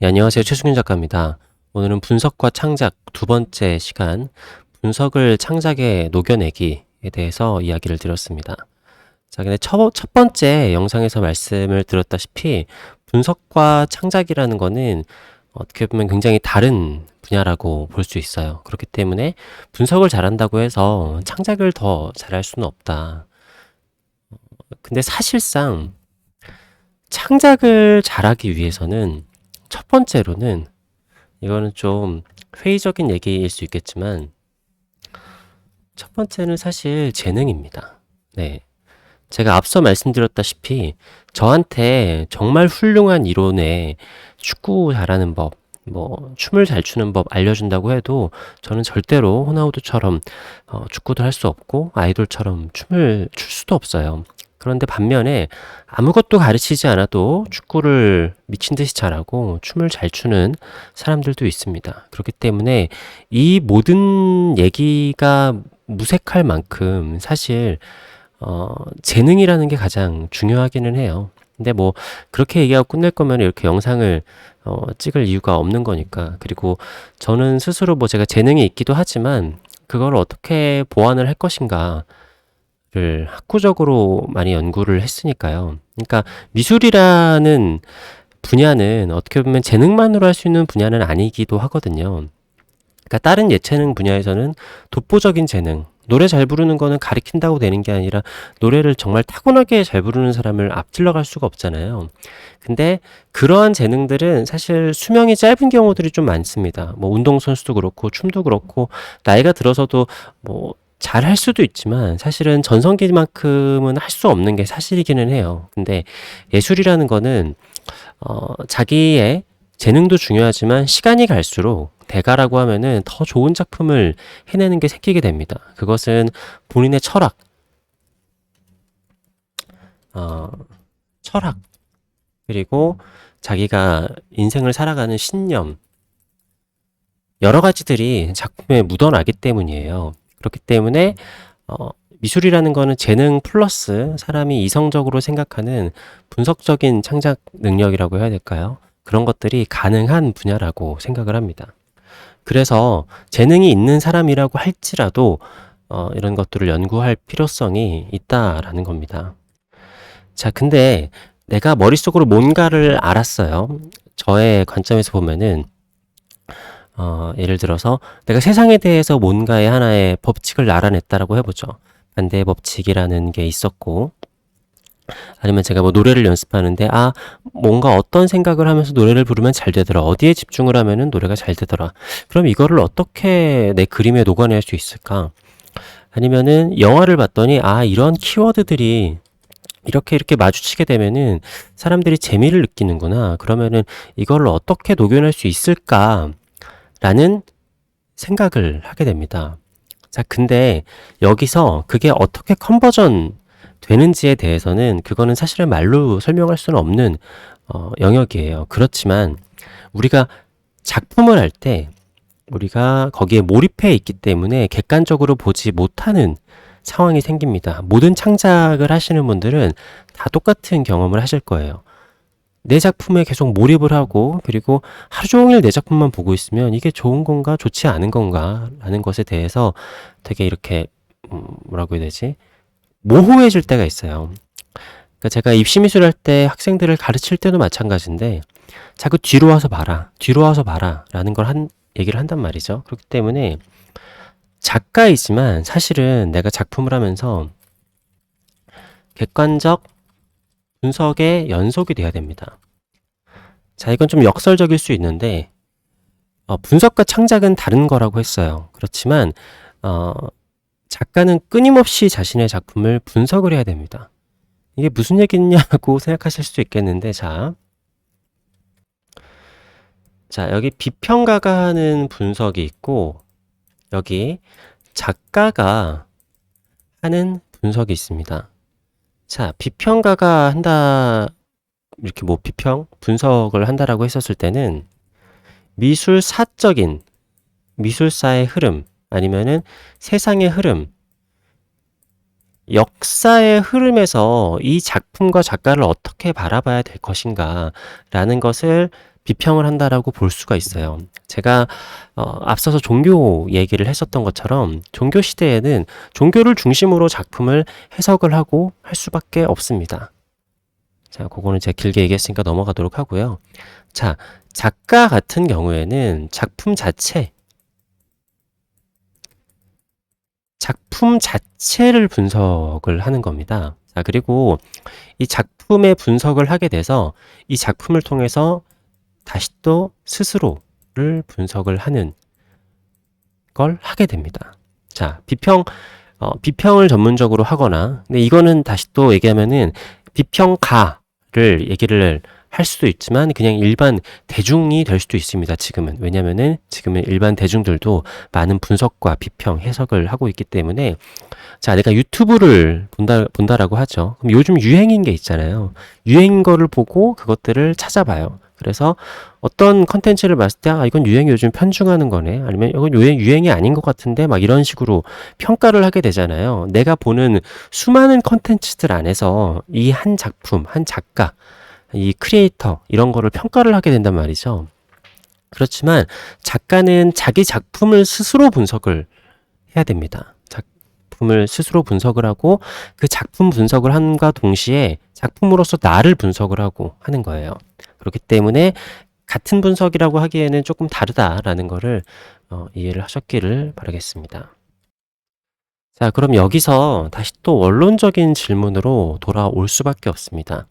네, 안녕하세요. 최승윤 작가입니다. 오늘은 분석과 창작 두 번째 시간, 분석을 창작에 녹여내기에 대해서 이야기를 드렸습니다. 자, 근데 첫, 첫 번째 영상에서 말씀을 드렸다시피 분석과 창작이라는 거는 어떻게 보면 굉장히 다른 분야라고 볼 수 있어요. 그렇기 때문에 분석을 잘한다고 해서 창작을 더 잘할 수는 없다. 근데 사실상 창작을 잘하기 위해서는 첫 번째로는 이거는 좀 회의적인 얘기일 수 있겠지만 첫 번째는 사실 재능입니다. 네. 제가 앞서 말씀드렸다시피 저한테 정말 훌륭한 이론에 축구 잘하는 법, 뭐 춤을 잘 추는 법 알려준다고 해도 저는 절대로 호나우두처럼 어, 축구도 할 수 없고 아이돌처럼 춤을 출 수도 없어요. 그런데 반면에 아무것도 가르치지 않아도 축구를 미친 듯이 잘하고 춤을 잘 추는 사람들도 있습니다. 그렇기 때문에 이 모든 얘기가 무색할 만큼 사실 어, 재능이라는 게 가장 중요하기는 해요. 근데 뭐 그렇게 얘기하고 끝낼 거면 이렇게 영상을 어, 찍을 이유가 없는 거니까. 그리고 저는 스스로 뭐 제가 재능이 있기도 하지만 그걸 어떻게 보완을 할 것인가 를 학구적으로 많이 연구를 했으니까요. 그러니까 미술이라는 분야는 어떻게 보면 재능만으로 할 수 있는 분야는 아니기도 하거든요. 그러니까 다른 예체능 분야에서는 독보적인 재능, 노래 잘 부르는 거는 가리킨다고 되는 게 아니라 노래를 정말 타고나게 잘 부르는 사람을 앞질러 갈 수가 없잖아요. 근데 그러한 재능들은 사실 수명이 짧은 경우들이 좀 많습니다. 뭐 운동선수도 그렇고 춤도 그렇고 나이가 들어서도 뭐 잘 할 수도 있지만 사실은 전성기만큼은 할 수 없는 게 사실이기는 해요. 근데 예술이라는 거는 어, 자기의 재능도 중요하지만 시간이 갈수록 대가라고 하면은 더 좋은 작품을 해내는 게 생기게 됩니다. 그것은 본인의 철학, 어, 철학, 그리고 자기가 인생을 살아가는 신념, 여러 가지들이 작품에 묻어나기 때문이에요. 그렇기 때문에 어, 미술이라는 거는 재능 플러스 사람이 이성적으로 생각하는 분석적인 창작 능력이라고 해야 될까요? 그런 것들이 가능한 분야라고 생각을 합니다. 그래서 재능이 있는 사람이라고 할지라도 어, 이런 것들을 연구할 필요성이 있다라는 겁니다. 자, 근데 내가 머릿속으로 뭔가를 알았어요. 저의 관점에서 보면은 어, 예를 들어서 내가 세상에 대해서 뭔가의 하나의 법칙을 알아냈다라고 해보죠. 반대의 법칙이라는 게 있었고, 아니면 제가 뭐 노래를 연습하는데, 아, 뭔가 어떤 생각을 하면서 노래를 부르면 잘 되더라. 어디에 집중을 하면은 노래가 잘 되더라. 그럼 이거를 어떻게 내 그림에 녹아낼 수 있을까? 아니면은 영화를 봤더니, 아, 이런 키워드들이 이렇게 이렇게 마주치게 되면은 사람들이 재미를 느끼는구나. 그러면은 이거를 어떻게 녹여낼 수 있을까? 라는 생각을 하게 됩니다. 자, 근데 여기서 그게 어떻게 컨버전 되는지에 대해서는 그거는 사실은 말로 설명할 수는 없는 어, 영역이에요. 그렇지만 우리가 작품을 할 때 우리가 거기에 몰입해 있기 때문에 객관적으로 보지 못하는 상황이 생깁니다. 모든 창작을 하시는 분들은 다 똑같은 경험을 하실 거예요. 내 작품에 계속 몰입을 하고 그리고 하루 종일 내 작품만 보고 있으면 이게 좋은 건가 좋지 않은 건가 라는 것에 대해서 되게 이렇게 음, 뭐라고 해야 되지 모호해질 때가 있어요. 그러니까 제가 입시미술 할 때 학생들을 가르칠 때도 마찬가지인데 자꾸 뒤로 와서 봐라 뒤로 와서 봐라 라는 걸 한 얘기를 한단 말이죠. 그렇기 때문에 작가이지만 사실은 내가 작품을 하면서 객관적 분석의 연속이 돼야 됩니다. 자, 이건 좀 역설적일 수 있는데, 어, 분석과 창작은 다른 거라고 했어요. 그렇지만, 어, 작가는 끊임없이 자신의 작품을 분석을 해야 됩니다. 이게 무슨 얘기냐고 생각하실 수 있겠는데, 자. 자, 여기 비평가가 하는 분석이 있고, 여기 작가가 하는 분석이 있습니다. 자, 비평가가 한다, 이렇게 뭐 비평, 분석을 한다라고 했었을 때는 미술사적인, 미술사의 흐름, 아니면은 세상의 흐름, 역사의 흐름에서 이 작품과 작가를 어떻게 바라봐야 될 것인가 라는 것을 비평을 한다라고 볼 수가 있어요. 제가 어, 앞서서 종교 얘기를 했었던 것처럼 종교 시대에는 종교를 중심으로 작품을 해석을 하고 할 수밖에 없습니다. 자, 그거는 제가 길게 얘기했으니까 넘어가도록 하고요. 자, 작가 같은 경우에는 작품 자체, 작품 자체를 분석을 하는 겁니다. 자, 그리고 이 작품의 분석을 하게 돼서 이 작품을 통해서 다시 또 스스로를 분석을 하는 걸 하게 됩니다. 자, 비평, 어, 비평을 전문적으로 하거나, 근데 이거는 다시 또 얘기하면은 비평가를 얘기를 할 수도 있지만 그냥 일반 대중이 될 수도 있습니다. 지금은. 왜냐면은 지금은 일반 대중들도 많은 분석과 비평, 해석을 하고 있기 때문에 자, 내가 유튜브를 본다, 본다라고 하죠. 그럼 요즘 유행인 게 있잖아요. 유행인 거를 보고 그것들을 찾아봐요. 그래서 어떤 컨텐츠를 봤을 때, 아, 이건 유행이 요즘 편중하는 거네. 아니면 이건 유행, 유행이 아닌 것 같은데, 막 이런 식으로 평가를 하게 되잖아요. 내가 보는 수많은 컨텐츠들 안에서 이 한 작품, 한 작가, 이 크리에이터, 이런 거를 평가를 하게 된단 말이죠. 그렇지만 작가는 자기 작품을 스스로 분석을 해야 됩니다. 작품을 스스로 분석을 하고 그 작품 분석을 함과 동시에 작품으로서 나를 분석을 하고 하는 거예요. 그렇기 때문에 같은 분석이라고 하기에는 조금 다르다라는 거를 어, 이해를 하셨기를 바라겠습니다. 자, 그럼 여기서 다시 또 원론적인 질문으로 돌아올 수밖에 없습니다.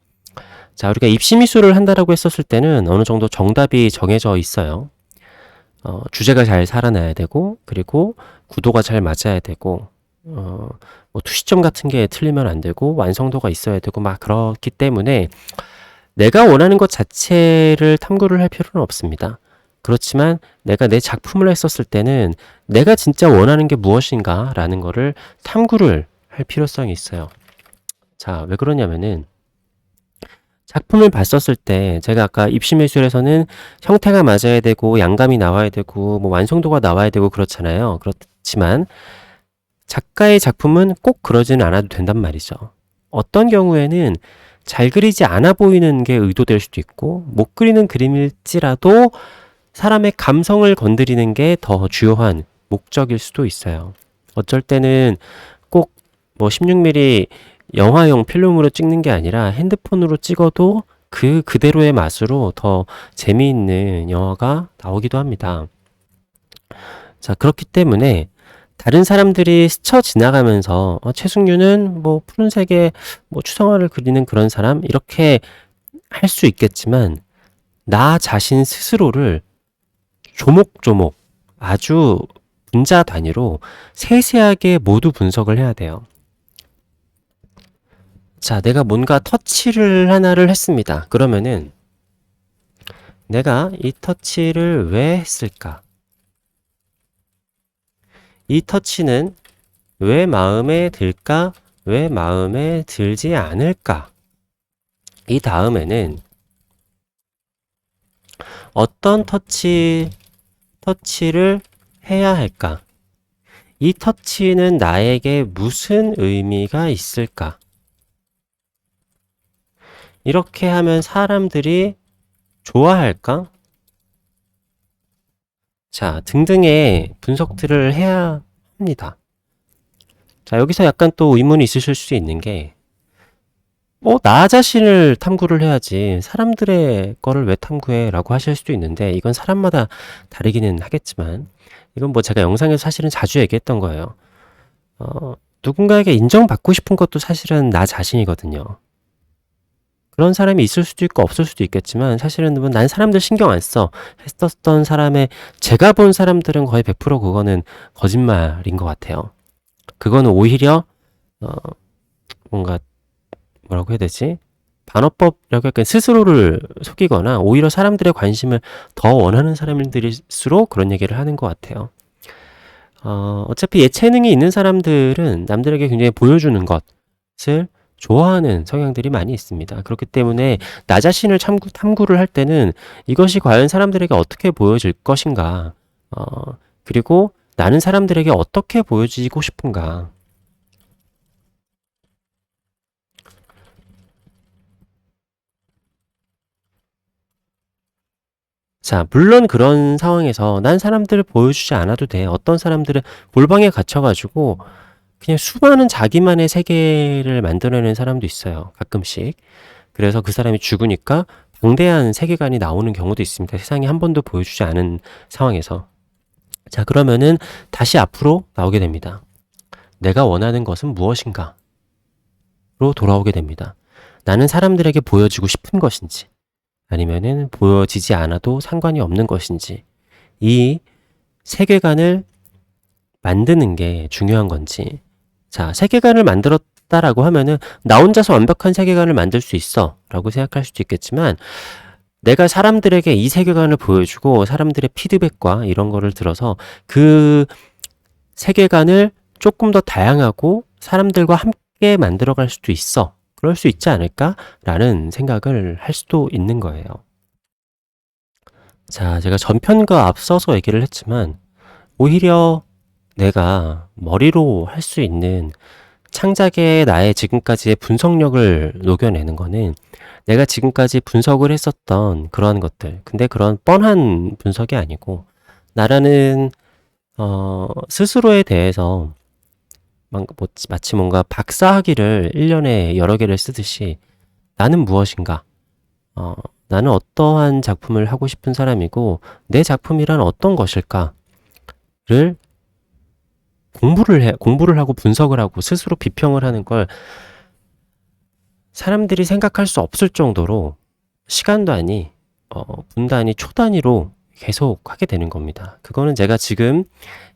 자, 우리가 입시 미술을 한다라고 했었을 때는 어느 정도 정답이 정해져 있어요. 어, 주제가 잘 살아나야 되고, 그리고 구도가 잘 맞아야 되고, 어, 뭐 투시점 같은 게 틀리면 안 되고, 완성도가 있어야 되고, 막 그렇기 때문에 내가 원하는 것 자체를 탐구를 할 필요는 없습니다. 그렇지만 내가 내 작품을 했었을 때는 내가 진짜 원하는 게 무엇인가 라는 거를 탐구를 할 필요성이 있어요. 자, 왜 그러냐면은 작품을 봤었을 때 제가 아까 입시미술에서는 형태가 맞아야 되고 양감이 나와야 되고 뭐 완성도가 나와야 되고 그렇잖아요. 그렇지만 작가의 작품은 꼭 그러지는 않아도 된단 말이죠. 어떤 경우에는 잘 그리지 않아 보이는 게 의도될 수도 있고, 못 그리는 그림일지라도 사람의 감성을 건드리는 게 더 주요한 목적일 수도 있어요. 어쩔 때는 꼭 뭐 16mm 영화용 필름으로 찍는 게 아니라 핸드폰으로 찍어도 그 그대로의 맛으로 더 재미있는 영화가 나오기도 합니다. 자, 그렇기 때문에 다른 사람들이 스쳐 지나가면서 어, 최승규는 뭐 푸른색의 뭐 추상화를 그리는 그런 사람 이렇게 할 수 있겠지만 나 자신 스스로를 조목조목 아주 분자 단위로 세세하게 모두 분석을 해야 돼요. 자, 내가 뭔가 터치를 하나를 했습니다. 그러면은 내가 이 터치를 왜 했을까? 이 터치는 왜 마음에 들까? 왜 마음에 들지 않을까? 이 다음에는 어떤 터치, 터치를 해야 할까? 이 터치는 나에게 무슨 의미가 있을까? 이렇게 하면 사람들이 좋아할까? 자, 등등의 분석들을 해야 합니다. 자, 여기서 약간 또 의문이 있으실 수 있는 게, 어, 나 자신을 탐구를 해야지, 사람들의 거를 왜 탐구해? 라고 하실 수도 있는데, 이건 사람마다 다르기는 하겠지만, 이건 뭐 제가 영상에서 사실은 자주 얘기했던 거예요. 어, 누군가에게 인정받고 싶은 것도 사실은 나 자신이거든요. 그런 사람이 있을 수도 있고 없을 수도 있겠지만 사실은 뭐난 사람들 신경 안 써 했었던 사람의 제가 본 사람들은 거의 100% 그거는 거짓말인 것 같아요. 그거는 오히려 어 뭔가 뭐라고 해야 되지? 반어법이라고 약간 스스로를 속이거나 오히려 사람들의 관심을 더 원하는 사람들일수록 그런 얘기를 하는 것 같아요. 어, 어차피 예체능이 있는 사람들은 남들에게 굉장히 보여주는 것을 좋아하는 성향들이 많이 있습니다. 그렇기 때문에 나 자신을 탐구, 탐구를 할 때는 이것이 과연 사람들에게 어떻게 보여질 것인가, 어, 그리고 나는 사람들에게 어떻게 보여지고 싶은가. 자, 물론 그런 상황에서 난 사람들을 보여주지 않아도 돼. 어떤 사람들은 골방에 갇혀가지고 그냥 수많은 자기만의 세계를 만들어내는 사람도 있어요. 가끔씩. 그래서 그 사람이 죽으니까 방대한 세계관이 나오는 경우도 있습니다. 세상에 한 번도 보여주지 않은 상황에서. 자, 그러면은 다시 앞으로 나오게 됩니다. 내가 원하는 것은 무엇인가? 로 돌아오게 됩니다. 나는 사람들에게 보여지고 싶은 것인지, 아니면은 보여지지 않아도 상관이 없는 것인지, 이 세계관을 만드는 게 중요한 건지, 자, 세계관을 만들었다라고 하면은 나 혼자서 완벽한 세계관을 만들 수 있어 라고 생각할 수도 있겠지만 내가 사람들에게 이 세계관을 보여주고 사람들의 피드백과 이런 거를 들어서 그 세계관을 조금 더 다양하고 사람들과 함께 만들어 갈 수도 있어. 그럴 수 있지 않을까라는 생각을 할 수도 있는 거예요. 자, 제가 전편과 앞서서 얘기를 했지만 오히려 내가 머리로 할 수 있는 창작의 나의 지금까지의 분석력을 녹여내는 거는 내가 지금까지 분석을 했었던 그러한 것들. 근데 그런 뻔한 분석이 아니고 나라는 어, 스스로에 대해서 막- 뭐- 마치 뭔가 박사학위를 1년에 여러 개를 쓰듯이 나는 무엇인가? 어, 나는 어떠한 작품을 하고 싶은 사람이고 내 작품이란 어떤 것일까를 공부를 해, 공부를 하고 분석을 하고 스스로 비평을 하는 걸 사람들이 생각할 수 없을 정도로 시간 단위, 어, 분 단위, 초 단위로 계속 하게 되는 겁니다. 그거는 제가 지금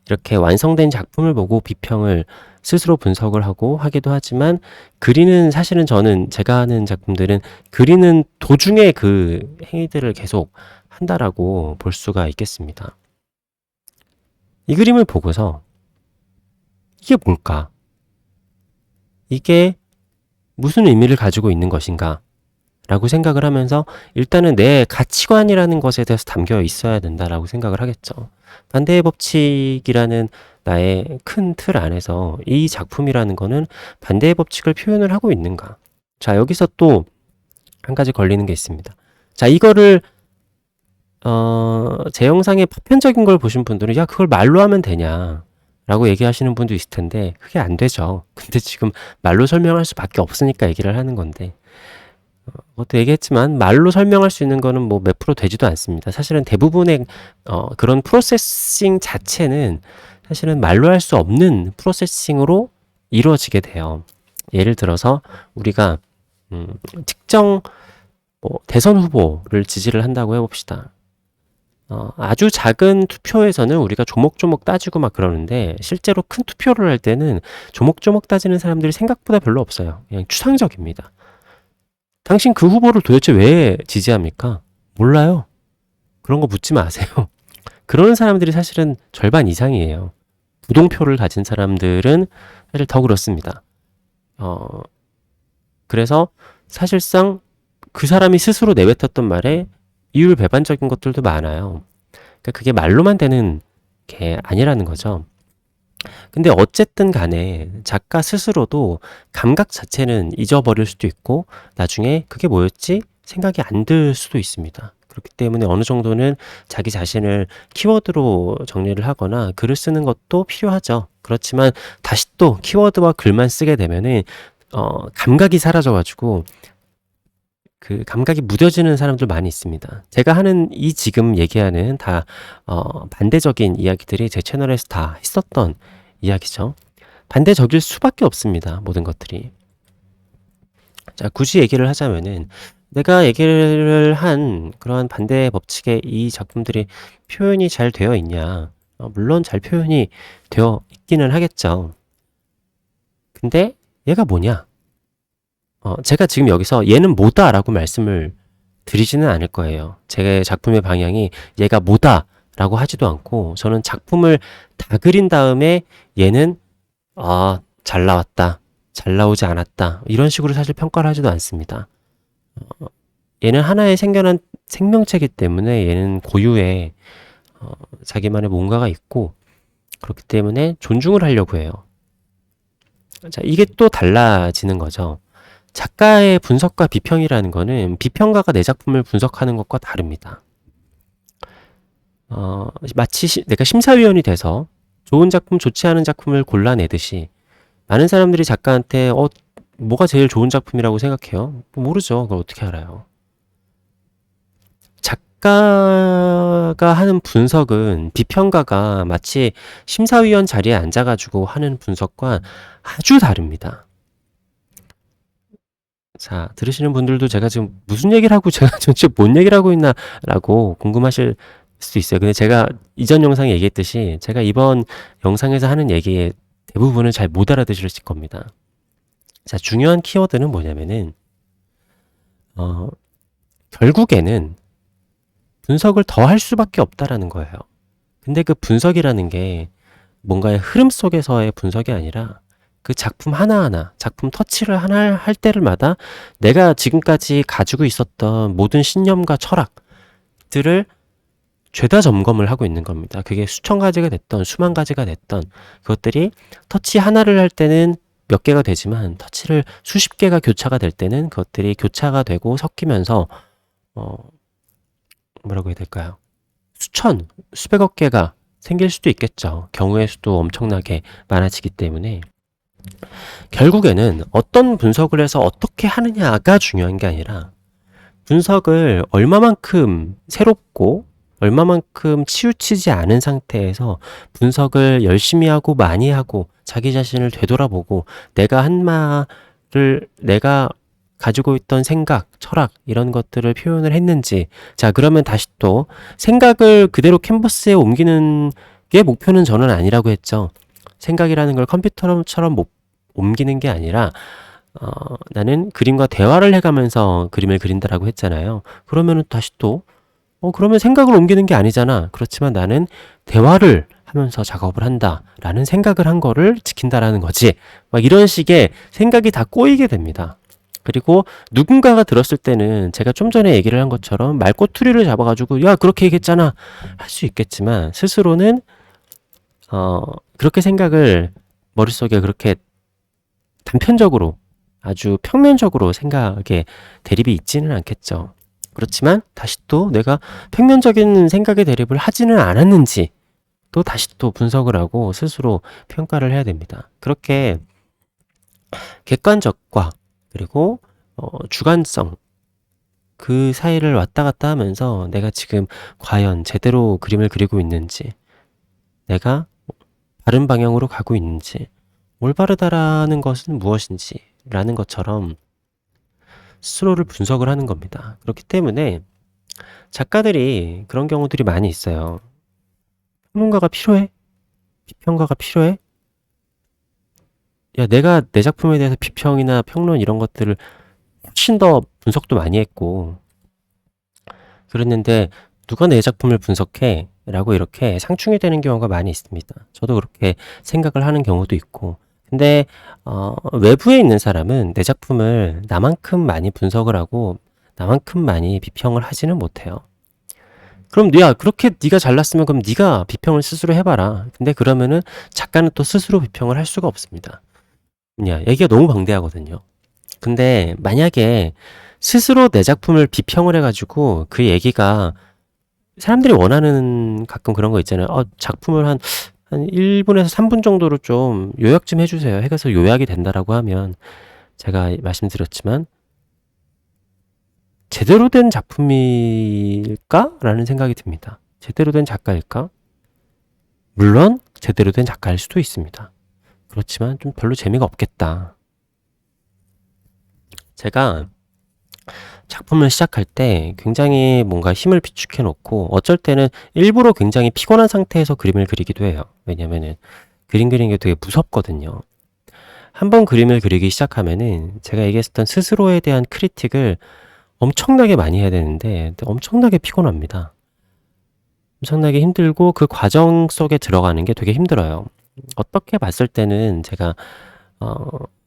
이렇게 완성된 작품을 보고 비평을 스스로 분석을 하고 하기도 하지만 그리는 사실은 저는 제가 하는 작품들은 그리는 도중에 그 행위들을 계속 한다라고 볼 수가 있겠습니다. 이 그림을 보고서 이게 뭘까? 이게 무슨 의미를 가지고 있는 것인가? 라고 생각을 하면서 일단은 내 가치관이라는 것에 대해서 담겨 있어야 된다라고 생각을 하겠죠. 반대의 법칙이라는 나의 큰 틀 안에서 이 작품이라는 거는 반대의 법칙을 표현을 하고 있는가? 자, 여기서 또 한 가지 걸리는 게 있습니다. 자, 이거를 어, 제 영상의 보편적인 걸 보신 분들은 야, 그걸 말로 하면 되냐? 라고 얘기하시는 분도 있을 텐데 그게 안 되죠. 근데 지금 말로 설명할 수밖에 없으니까 얘기를 하는 건데 어, 그것도 얘기했지만 말로 설명할 수 있는 거는 뭐 몇 프로 되지도 않습니다. 사실은 대부분의 어, 그런 프로세싱 자체는 사실은 말로 할 수 없는 프로세싱으로 이루어지게 돼요. 예를 들어서 우리가 음, 특정 뭐 대선 후보를 지지를 한다고 해봅시다. 어, 아주 작은 투표에서는 우리가 조목조목 따지고 막 그러는데 실제로 큰 투표를 할 때는 조목조목 따지는 사람들이 생각보다 별로 없어요. 그냥 추상적입니다. 당신 그 후보를 도대체 왜 지지합니까? 몰라요. 그런 거 묻지 마세요. 그런 사람들이 사실은 절반 이상이에요. 부동표를 가진 사람들은 사실 더 그렇습니다. 어, 그래서 사실상 그 사람이 스스로 내뱉었던 말에 이율 배반적인 것들도 많아요. 그러니까 그게 말로만 되는 게 아니라는 거죠. 근데 어쨌든 간에 작가 스스로도 감각 자체는 잊어버릴 수도 있고 나중에 그게 뭐였지? 생각이 안 들 수도 있습니다. 그렇기 때문에 어느 정도는 자기 자신을 키워드로 정리를 하거나 글을 쓰는 것도 필요하죠. 그렇지만 다시 또 키워드와 글만 쓰게 되면은 어, 감각이 사라져가지고 그 감각이 무뎌지는 사람들 많이 있습니다. 제가 하는 이 지금 얘기하는 다 어, 반대적인 이야기들이 제 채널에서 다 했었던 이야기죠. 반대적일 수밖에 없습니다. 모든 것들이. 자, 굳이 얘기를 하자면은 내가 얘기를 한 그러한 반대 법칙의 이 작품들이 표현이 잘 되어 있냐? 어, 물론 잘 표현이 되어 있기는 하겠죠. 근데 얘가 뭐냐? 어, 제가 지금 여기서 얘는 뭐다라고 말씀을 드리지는 않을 거예요. 제 작품의 방향이 얘가 뭐다라고 하지도 않고 저는 작품을 다 그린 다음에 얘는 아, 잘 나왔다. 잘 나오지 않았다. 이런 식으로 사실 평가를 하지도 않습니다. 어, 얘는 하나의 생겨난 생명체이기 때문에 얘는 고유의 어, 자기만의 뭔가가 있고 그렇기 때문에 존중을 하려고 해요. 자, 이게 또 달라지는 거죠. 작가의 분석과 비평이라는 거는 비평가가 내 작품을 분석하는 것과 다릅니다. 어, 마치 시- 내가 심사위원이 돼서 좋은 작품, 좋지 않은 작품을 골라내듯이 많은 사람들이 작가한테 어, 뭐가 제일 좋은 작품이라고 생각해요? 모르죠. 그걸 어떻게 알아요? 작가가 하는 분석은 비평가가 마치 심사위원 자리에 앉아가지고 하는 분석과 아주 다릅니다. 자, 들으시는 분들도 제가 지금 무슨 얘기를 하고 제가 전체 뭔 얘기를 하고 있나라고 궁금하실 수도 있어요. 근데 제가 이전 영상에 얘기했듯이 제가 이번 영상에서 하는 얘기의 대부분을 잘못 알아들으실 겁니다. 자, 중요한 키워드는 뭐냐면은, 어, 결국에는 분석을 더 할 수밖에 없다라는 거예요. 근데 그 분석이라는 게 뭔가의 흐름 속에서의 분석이 아니라 그 작품 하나하나, 작품 터치를 하나 할 때를마다 내가 지금까지 가지고 있었던 모든 신념과 철학들을 죄다 점검을 하고 있는 겁니다. 그게 수천 가지가 됐던 수만 가지가 됐던 그것들이 터치 하나를 할 때는 몇 개가 되지만 터치를 수십 개가 교차가 될 때는 그것들이 교차가 되고 섞이면서 어 뭐라고 해야 될까요? 수천, 수백억 개가 생길 수도 있겠죠. 경우의 수도 엄청나게 많아지기 때문에 결국에는 어떤 분석을 해서 어떻게 하느냐가 중요한 게 아니라 분석을 얼마만큼 새롭고 얼마만큼 치우치지 않은 상태에서 분석을 열심히 하고 많이 하고 자기 자신을 되돌아보고 내가 한 말을 내가 가지고 있던 생각, 철학 이런 것들을 표현을 했는지 자 그러면 다시 또 생각을 그대로 캔버스에 옮기는 게 목표는 저는 아니라고 했죠. 생각이라는 걸 컴퓨터처럼 못 옮기는 게 아니라 어, 나는 그림과 대화를 해가면서 그림을 그린다라고 했잖아요. 그러면은 다시 또 어, 그러면 생각을 옮기는 게 아니잖아. 그렇지만 나는 대화를 하면서 작업을 한다라는 생각을 한 거를 지킨다라는 거지. 막 이런 식의 생각이 다 꼬이게 됩니다. 그리고 누군가가 들었을 때는 제가 좀 전에 얘기를 한 것처럼 말꼬투리를 잡아가지고 야 그렇게 얘기했잖아 할 수 있겠지만 스스로는 어 그렇게 생각을 머릿속에 그렇게 단편적으로 아주 평면적으로 생각에 대립이 있지는 않겠죠. 그렇지만 다시 또 내가 평면적인 생각의 대립을 하지는 않았는지 또 다시 또 분석을 하고 스스로 평가를 해야 됩니다. 그렇게 객관적과 그리고 어, 주관성 그 사이를 왔다 갔다 하면서 내가 지금 과연 제대로 그림을 그리고 있는지 내가 바른 방향으로 가고 있는지 올바르다라는 것은 무엇인지 라는 것처럼 스스로를 분석을 하는 겁니다. 그렇기 때문에 작가들이 그런 경우들이 많이 있어요. 평론가가 필요해? 비평가가 필요해? 야, 내가 내 작품에 대해서 비평이나 평론 이런 것들을 훨씬 더 분석도 많이 했고, 그랬는데, 누가 내 작품을 분석해? 라고 이렇게 상충이 되는 경우가 많이 있습니다. 저도 그렇게 생각을 하는 경우도 있고, 근데, 어, 외부에 있는 사람은 내 작품을 나만큼 많이 분석을 하고, 나만큼 많이 비평을 하지는 못해요. 그럼 야 그렇게 네가 잘났으면 그럼 네가 비평을 스스로 해봐라. 근데 그러면은 작가는 또 스스로 비평을 할 수가 없습니다. 야 얘기가 너무 방대하거든요. 근데 만약에 스스로 내 작품을 비평을 해가지고 그 얘기가 사람들이 원하는 가끔 그런 거 있잖아요. 어, 작품을 한, 한 1분에서 3분 정도로 좀 요약 좀 해주세요. 해가서 요약이 된다라고 하면 제가 말씀드렸지만 제대로 된 작품일까? 라는 생각이 듭니다. 제대로 된 작가일까? 물론 제대로 된 작가일 수도 있습니다. 그렇지만 좀 별로 재미가 없겠다. 제가 작품을 시작할 때 굉장히 뭔가 힘을 비축해 놓고 어쩔 때는 일부러 굉장히 피곤한 상태에서 그림을 그리기도 해요. 왜냐면은 그림 그리는 게 되게 무섭거든요. 한번 그림을 그리기 시작하면은 제가 얘기했었던 스스로에 대한 크리틱을 엄청나게 많이 해야 되는데 엄청나게 피곤합니다. 엄청나게 힘들고 그 과정 속에 들어가는 게 되게 힘들어요. 어떻게 봤을 때는 제가 어,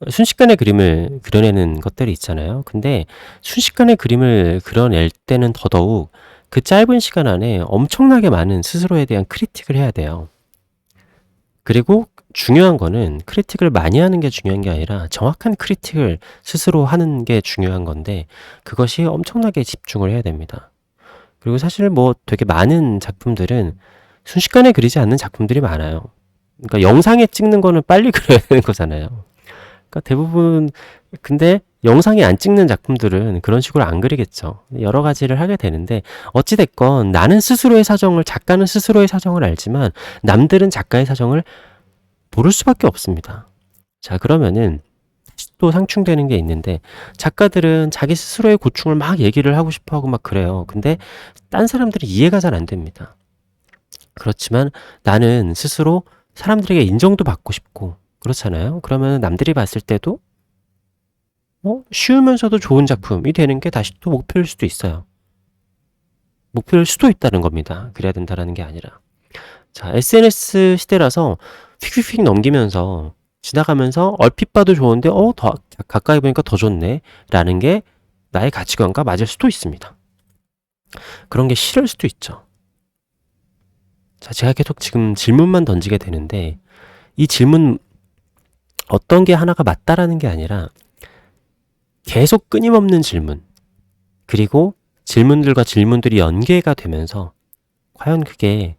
순식간에 그림을 그려내는 것들이 있잖아요. 근데 순식간에 그림을 그려낼 때는 더더욱 그 짧은 시간 안에 엄청나게 많은 스스로에 대한 크리틱을 해야 돼요. 그리고 중요한 거는 크리틱을 많이 하는 게 중요한 게 아니라 정확한 크리틱을 스스로 하는 게 중요한 건데 그것이 엄청나게 집중을 해야 됩니다. 그리고 사실 뭐 되게 많은 작품들은 순식간에 그리지 않는 작품들이 많아요. 그러니까 영상에 찍는 거는 빨리 그려야 되는 거잖아요. 그러니까 대부분 근데 영상에 안 찍는 작품들은 그런 식으로 안 그리겠죠. 여러 가지를 하게 되는데 어찌 됐건 나는 스스로의 사정을 작가는 스스로의 사정을 알지만 남들은 작가의 사정을 모를 수밖에 없습니다. 자, 그러면은 또 상충되는 게 있는데 작가들은 자기 스스로의 고충을 막 얘기를 하고 싶어 하고 막 그래요. 근데 딴 사람들이 이해가 잘 안 됩니다. 그렇지만 나는 스스로 사람들에게 인정도 받고 싶고 그렇잖아요. 그러면 남들이 봤을 때도 어, 쉬우면서도 좋은 작품이 되는 게 다시 또 목표일 수도 있어요. 목표일 수도 있다는 겁니다. 그래야 된다라는 게 아니라. 자, SNS 시대라서 휙휙휙 넘기면서 지나가면서 얼핏 봐도 좋은데 어, 더 가까이 보니까 더 좋네. 라는 게 나의 가치관과 맞을 수도 있습니다. 그런 게 싫을 수도 있죠. 자, 제가 계속 지금 질문만 던지게 되는데 이 질문 어떤 게 하나가 맞다라는 게 아니라 계속 끊임없는 질문 그리고 질문들과 질문들이 연계가 되면서 과연 그게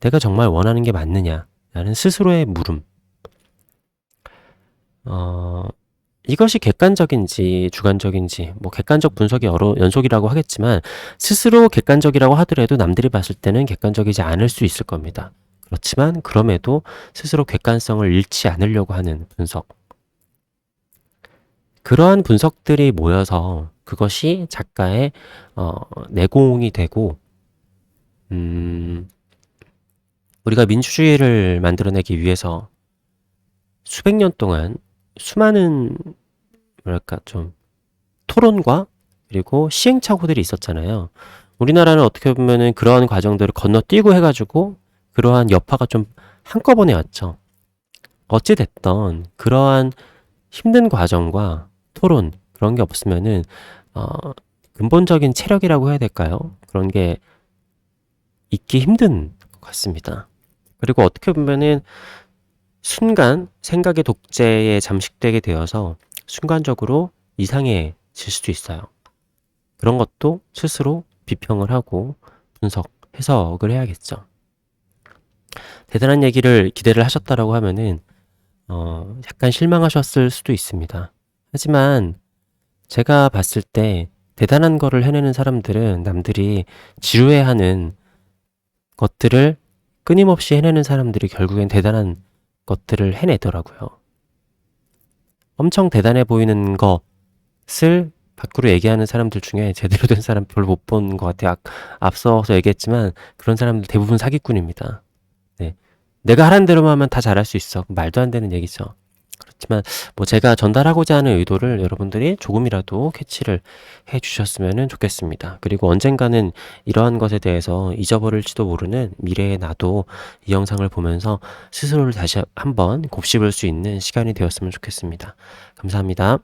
내가 정말 원하는 게 맞느냐 라는 스스로의 물음. 어, 이것이 객관적인지 주관적인지 뭐 객관적 분석이 여러 연속이라고 하겠지만 스스로 객관적이라고 하더라도 남들이 봤을 때는 객관적이지 않을 수 있을 겁니다. 그렇지만 그럼에도 스스로 객관성을 잃지 않으려고 하는 분석. 그러한 분석들이 모여서 그것이 작가의 어, 내공이 되고 음, 우리가 민주주의를 만들어내기 위해서 수백 년 동안 수많은 뭐랄까 좀 토론과 그리고 시행착오들이 있었잖아요. 우리나라는 어떻게 보면은 그러한 과정들을 건너뛰고 해가지고 그러한 여파가 좀 한꺼번에 왔죠. 어찌 됐던 그러한 힘든 과정과 토론 그런 게 없으면은 어, 근본적인 체력이라고 해야 될까요? 그런 게 있기 힘든 것 같습니다. 그리고 어떻게 보면은 순간 생각의 독재에 잠식되게 되어서 순간적으로 이상해질 수도 있어요. 그런 것도 스스로 비평을 하고 분석, 해석을 해야겠죠. 대단한 얘기를 기대를 하셨다라고 하면은 어, 약간 실망하셨을 수도 있습니다. 하지만 제가 봤을 때 대단한 거를 해내는 사람들은 남들이 지루해하는 것들을 끊임없이 해내는 사람들이 결국엔 대단한 것들을 해내더라고요. 엄청 대단해 보이는 것을 밖으로 얘기하는 사람들 중에 제대로 된 사람 별로 못 본 것 같아요. 앞서서 얘기했지만 그런 사람들 대부분 사기꾼입니다. 네. 내가 하란 대로만 하면 다 잘할 수 있어. 말도 안 되는 얘기죠. 그렇지만 뭐 제가 전달하고자 하는 의도를 여러분들이 조금이라도 캐치를 해 주셨으면 좋겠습니다. 그리고 언젠가는 이러한 것에 대해서 잊어버릴지도 모르는 미래의 나도 이 영상을 보면서 스스로를 다시 한번 곱씹을 수 있는 시간이 되었으면 좋겠습니다. 감사합니다.